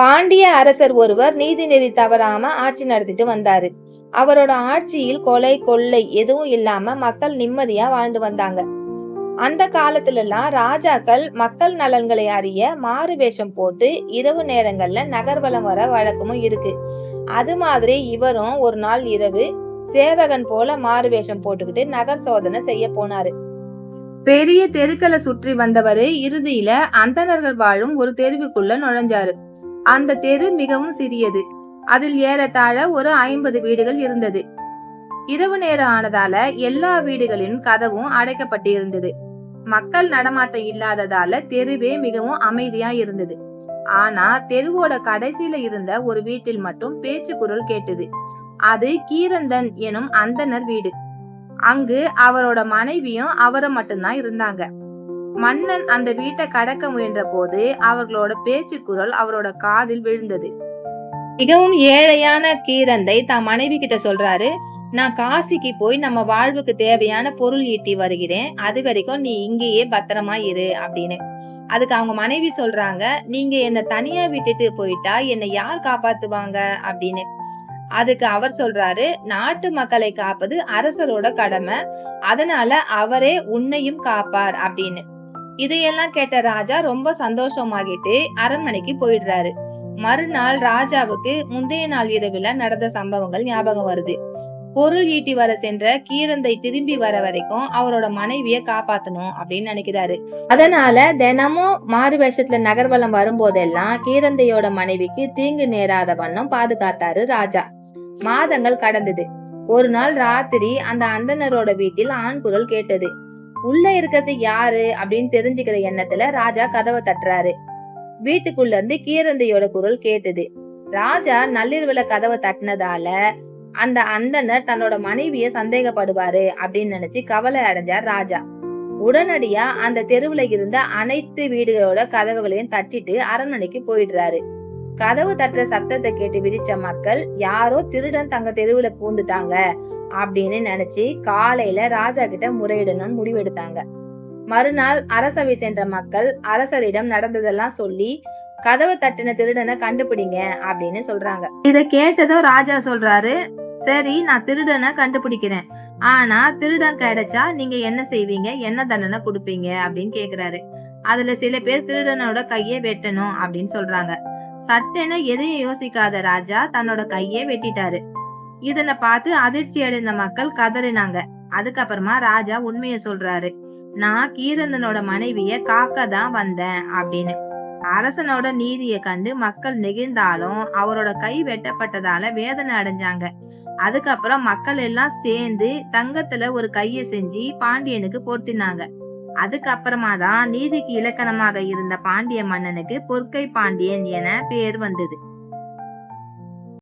பாண்டிய அரசர் ஒருவர் நீதி நெறி தவறாம ஆட்சி நடத்திட்டு வந்தாரு. அவரோட ஆட்சியில் கொலை கொள்ளை எதுவும் இல்லாம மக்கள் நிம்மதியா வாழ்ந்து வந்தாங்க. அந்த காலத்துல எல்லாம் ராஜாக்கள் மக்கள் நலன்களை அறிய மாறு வேஷம் போட்டு இரவு நேரங்கள்ல நகர்வலம் வர வழக்கமும் இருக்கு. அது மாதிரி இவரும் ஒரு நாள் இரவு சேவகன் போல மாறு வேஷம் போட்டுக்கிட்டு நகர் சோதனை செய்ய போனாரு. பெரிய தெருக்களை சுற்றி வந்தவரு இறுதியில அந்தனர்கள் வாழும் ஒரு தெருவுக்குள்ள நுழைஞ்சாரு. அந்த தெரு மிகவும் சிறியது. அதில் ஏறத்தாழ ஒரு ஐம்பது வீடுகள் இருந்தது. இரவு நேரம் ஆனதால எல்லா வீடுகளின் கதவும் அடைக்கப்பட்டு இருந்தது மக்கள் நடமாட்டம் இல்லாததால தெருவே மிகவும் அமைதியா இருந்தது. ஆனா தெருவோட கடைசியில இருந்த ஒரு வீட்டில் மட்டும் பேச்சு குரல் கேட்டது. அது கீரந்தன் எனும் அந்தனர் வீடு. அங்கு அவரோட மனைவியும் அவரும் மட்டும்தான் இருந்தாங்க. மன்னன் அந்த வீட்டை கடக்க முயன்ற போது அவர்களோட பேச்சு குரல் அவரோட காதில் விழுந்தது. மிகவும் ஏழையான கீரந்தை தான் மனைவி கிட்ட சொல்றாரு நான் காசிக்கு போய் நம்ம வாழ்வுக்கு தேவையான பொருள் ஈட்டி வருகிறேன். அது வரைக்கும் நீ இங்கேயே பத்திரமா இரு அப்படின்னு. அதுக்கு அவங்க மனைவி சொல்றாங்க நீங்க என்ன தனியா விட்டுட்டு போயிட்டா என்னை யார் காப்பாத்துவாங்க? அப்படின்னு. அதுக்கு அவர் சொல்றாரு நாட்டு மக்களை காப்பது அரசரோட கடமை. அதனால அவரே உன்னையும் காப்பார் அப்படின்னு. இதையெல்லாம் கேட்ட ராஜா ரொம்ப சந்தோஷமாகிட்டு அரண்மனைக்கு போயிடுறாரு. மறுநாள் ராஜாவுக்கு முந்தைய நாள் இரவுல நடந்த சம்பவங்கள் ஞாபகம் வருது. பொருள் ஈட்டி வர சென்ற கீரந்தை திரும்பி வர வரைக்கும் அவரோட மனைவிய காப்பாத்தணும் அப்படின்னு நினைக்கிறாரு. அதனால தினமும் மாறு வேஷத்துல நகர்வலம் வரும்போதெல்லாம் கீரந்தையோட மனைவிக்கு தீங்கு நேராத வண்ணம் பாதுகாத்தாரு ராஜா. மாதங்கள் கடந்தது. ஒரு நாள் ராத்திரி அந்த அந்தனரோட வீட்டில் ஆண் குரல் கேட்டது. உள்ள இருக்கிறது யாரு அப்படின்னு தெரிஞ்சுக்கிற எண்ணத்துல ராஜா கதவை தட்டுறாரு. வீட்டுக்குள்ள இருந்து கீரந்தையோட குரல் கேட்டது. ராஜா நள்ளிரவுல கதவை தட்டினதால அந்த அந்தனர் தன்னோட மனைவிய சந்தேகப்படுவாரு அப்படின்னு நினைச்சு கவலை அடைஞ்சார் ராஜா. உடனடியா அந்த தெருவுல இருந்த அனைத்து வீடுகளோட கதவுகளையும் தட்டிட்டு அரண்மனைக்கு போயிடுறாரு. கதவு தட்டுற சத்தத்தை கேட்டு விழிச்ச மக்கள் யாரோ திருடன் தங்க தெருவுல பூந்துட்டாங்க. அப்படின்னு நினைச்சு காலையில ராஜா கிட்ட முறையிடணும்னு முடிவெடுத்தாங்க. மறுநாள் அரசவை சென்ற மக்கள் அரசரிடம் நடந்ததெல்லாம் சொல்லி கதவை தட்டின திருடனை கண்டுபிடிங்க அப்படின்னு சொல்றாங்க. இத கேட்டதும் ராஜா சொல்றாரு சரி நான் திருடனை கண்டுபிடிக்கிறேன். ஆனா திருடன் கிடைச்சா நீங்க என்ன செய்வீங்க? என்ன தண்டனை கொடுப்பீங்க? அப்படின்னு கேக்குறாரு. அதுல சில பேர் திருடனோட கையை வெட்டணும் அப்படின்னு சொல்றாங்க. சட்டென எதையும் யோசிக்காத ராஜா தன்னோட கையை வெட்டிட்டாரு. இதனை பார்த்து அதிர்ச்சி அடைந்த மக்கள் கதறினாங்க. அதுக்கப்புறமா ராஜா உண்மைய சொல்றாரு. நான் கீரந்தனோட மனைவிய காக்க தான் வந்தேன் அப்படின்னு. அரசனோட நீதியை கண்டு மக்கள் நெகிழ்ந்தாலும் அவரோட கை வெட்டப்பட்டதால வேதனை அடைஞ்சாங்க. அதுக்கப்புறம் மக்கள் எல்லாம் சேர்ந்து தங்கத்துல ஒரு கைய செஞ்சு பாண்டியனுக்கு பொருத்தினாங்க. அதுக்கப்புறமா தான் நீதிக்கு இலக்கணமாக இருந்த பாண்டிய மன்னனுக்கு பொற்கை பாண்டியன் என பேர் வந்தது.